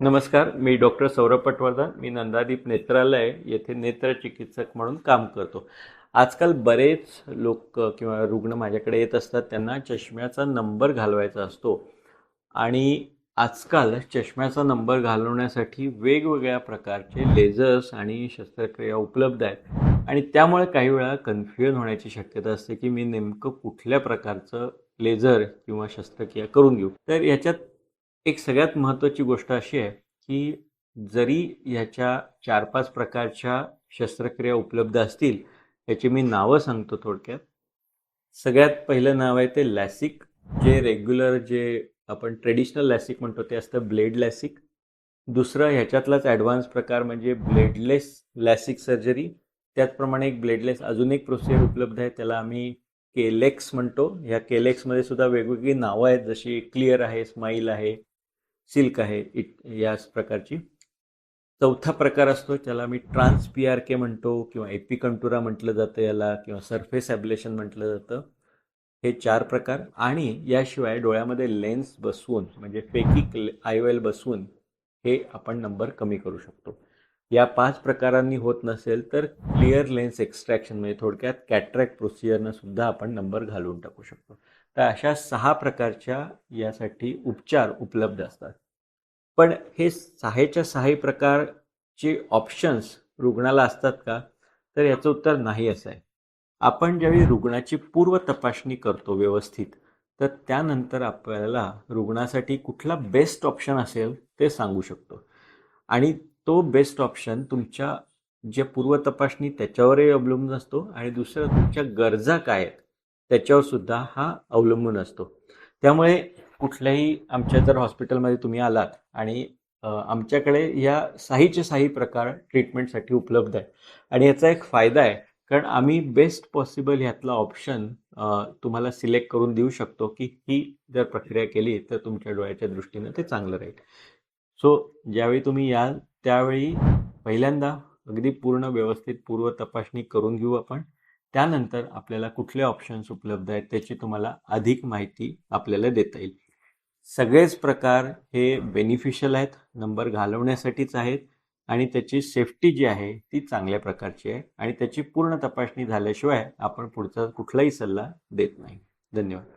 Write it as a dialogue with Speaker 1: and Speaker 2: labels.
Speaker 1: नमस्कार मी डॉक्टर सौरभ पटवर्धन. मी नंदादीप नेत्रालय येथे नेत्र चिकित्सक म्हणून काम करतो. आजकाल बरेच लोक किंवा रुग्ण माझ्याकडे येत असतात त्यांना चष्म्याचा नंबर घालवायचा असतो. आणि आजकाल चष्म्याचा नंबर घालवण्यासाठी वेगवेगळ्या प्रकारचे लेझर्स आणि शस्त्रक्रिया उपलब्ध आहेत. आणि त्यामुळे काही वेळा कन्फ्युजन होण्याची शक्यता असते की मी नेमकं कुठल्या प्रकारचं लेझर किंवा शस्त्रक्रिया करून घेऊ. तर याच्यात एक सगळ्यात महत्त्वाची गोष्ट अशी आहे की जरी ह्याच्या चार पाच प्रकारच्या शस्त्रक्रिया उपलब्ध असतील याची मी नावं सांगतो थोडक्यात. सगळ्यात पहिलं नाव आहे ते लॅसिक जे रेग्युलर जे आपण ट्रेडिशनल लॅसिक म्हणतो ते असतं ब्लेड लॅसिक. दुसरं ह्याच्यातलाच ॲडव्हान्स प्रकार म्हणजे ब्लेडलेस लॅसिक सर्जरी. त्याचप्रमाणे एक ब्लेडलेस अजून एक प्रोसिजर उपलब्ध आहे त्याला आम्ही केलेक्स म्हणतो. ह्या केलेक्समध्ये सुद्धा वेगवेगळी नावं आहेत जशी क्लिअर आहे स्माईल आहे सिल्क आहे इट याच प्रकारची. चौथा प्रकार असतो त्याला मी ट्रान्स पी आर के म्हणतो किंवा एपिकंटुरा म्हटलं जातं याला किंवा सरफेस ॲब्लेशन म्हटलं जातं. हे चार प्रकार. आणि याशिवाय डोळ्यामध्ये लेन्स बसवून म्हणजे फेकिक आयवेल बसवून हे आपण नंबर कमी करू शकतो. या पाच प्रकारांनी होत नसेल तर क्लिअर लेन्स एक्स्ट्रॅक्शन म्हणजे थोडक्यात कॅट्रॅक्ट प्रोसिजरनं सुद्धा आपण नंबर घालून टाकू शकतो. तर अशा सहा प्रकारच्या यासाठी उपचार उपलब्ध असतात. पण हे सहाच्या सहाही प्रकारचे ऑप्शन्स रुग्णाला असतात का? तर याचं उत्तर नाही असं आहे. आपण ज्यावेळी रुग्णाची पूर्व तपासणी करतो व्यवस्थित तर त्यानंतर आपल्याला रुग्णासाठी कुठला बेस्ट ऑप्शन असेल ते सांगू शकतो. आणि तो बेस्ट ऑप्शन तुमच्या जे पूर्व तपासणी त्याच्यावरही अवलंबून असतो आणि दुसरं तुमच्या गरजा काय आहेत त्याच्यावर सुद्धा हा अवलंबून असतो. त्यामुळे कुठल्याही आमच्या जर हॉस्पिटलमध्ये तुम्ही आलात आणि आमच्याकडे या साहीचे साही प्रकार ट्रीटमेंटसाठी उपलब्ध आहे आणि याचा एक फायदा आहे कारण आम्ही बेस्ट पॉसिबल ह्यातला ऑप्शन तुम्हाला सिलेक्ट करून देऊ शकतो की ही जर प्रक्रिया केली तर तुमच्या डोळ्याच्या दृष्टीनं ते चांगलं राहील. सो ज्यावेळी तुम्ही याल त्यावेळी पहिल्यांदा अगदी पूर्ण व्यवस्थित पूर्व तपासणी करून घेऊ आपण. त्यानंतर आपल्याला कुठले ऑप्शन्स उपलब्ध आहेत त्याची तुम्हाला अधिक माहिती आपल्याला देता येईल. सगळेच प्रकार हे बेनिफिशियल आहेत नंबर घालवण्यासाठीच आहेत आणि त्याची सेफ्टी जी आहे ती चांगल्या प्रकारची आहे आणि त्याची पूर्ण तपासणी झाल्याशिवाय आपण पुढचा कुठलाही सल्ला देत नाही. धन्यवाद.